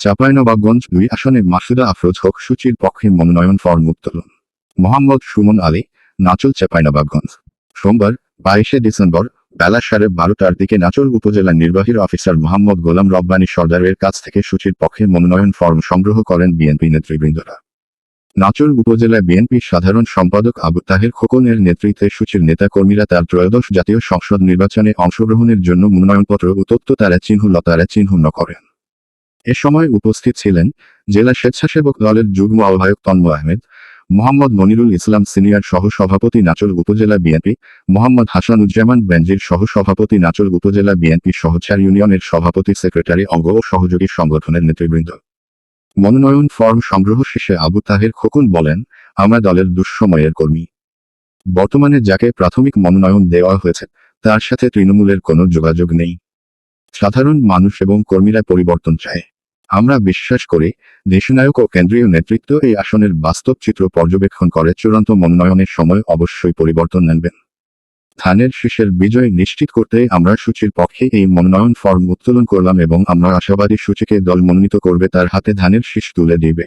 চাঁপাইনবাবগঞ্জ দুই আসনে মাসুদা আফরোজ হক সূচির পক্ষে মনোনয়ন ফর্ম উত্তোলন। মোহাম্মদ সুমন আলী, নাচল চাঁপাইনবাবগঞ্জ। সোমবার, বাইশে ডিসেম্বর, বেলা সাড়ে বারোটার দিকে নাচল উপজেলা নির্বাহীর অফিসার মোহাম্মদ গোলাম রব্বানী সর্দারের কাছ থেকে সূচির পক্ষে মনোনয়ন ফর্ম সংগ্রহ করেন বিএনপি নেতৃবৃন্দরা। নাচল উপজেলা বিএনপির সাধারণ সম্পাদক আবু তাহের খোকনের নেতৃত্বে সূচির নেতাকর্মীরা তার ত্রয়োদশ জাতীয় সংসদ নির্বাচনে অংশগ্রহণের জন্য মনোনয়নপত্র উত্তপ্ত তারা চিহ্ন লতারা চিহ্ন করেন। এ সময় উপস্থিত ছিলেন জেলা স্বেচ্ছাসেবক দলের যুগ্ম আহ্বায়ক তন্ময় আহমেদ, মোহাম্মদ মনিরুল ইসলাম সিনিয়র সহ সভাপতি নাচল উপজেলা বিএনপি, মোহাম্মদ হাসানুজ্জামান বেনজির সহ সভাপতি নাচল উপজেলা বিএনপি সহচার ইউনিয়নের সভাপতি সেক্রেটারি অঙ্গ ও সহযোগী সংগঠনের নেতৃবৃন্দ। মনোনয়ন ফর্ম সংগ্রহ শেষে আবু তাহের খোকন বলেন, আমরা দলের দুঃসময়ের কর্মী। বর্তমানে যাকে প্রাথমিক মনোনয়ন দেওয়া হয়েছে, তার সাথে তৃণমূলের কোনো যোগাযোগ নেই। সাধারণ মানুষ এবং কর্মীরা পরিবর্তন চায়। আমরা বিশ্বাস করি, দেশনায়ক ও কেন্দ্রীয় নেতৃত্ব এই আসনের বাস্তব চিত্র পর্যবেক্ষণ করে চূড়ান্ত মনোনয়নের সময় অবশ্যই পরিবর্তন আনবেন ধানের শীষের বিজয় নিশ্চিত করতে আমরা সূচির পক্ষে এই মনোনয়ন ফর্ম উত্তোলন করলাম এবং আমরা আশাবাদী সূচিকে দল মনোনীত করবে তার হাতে ধানের শীষ তুলে দিবে।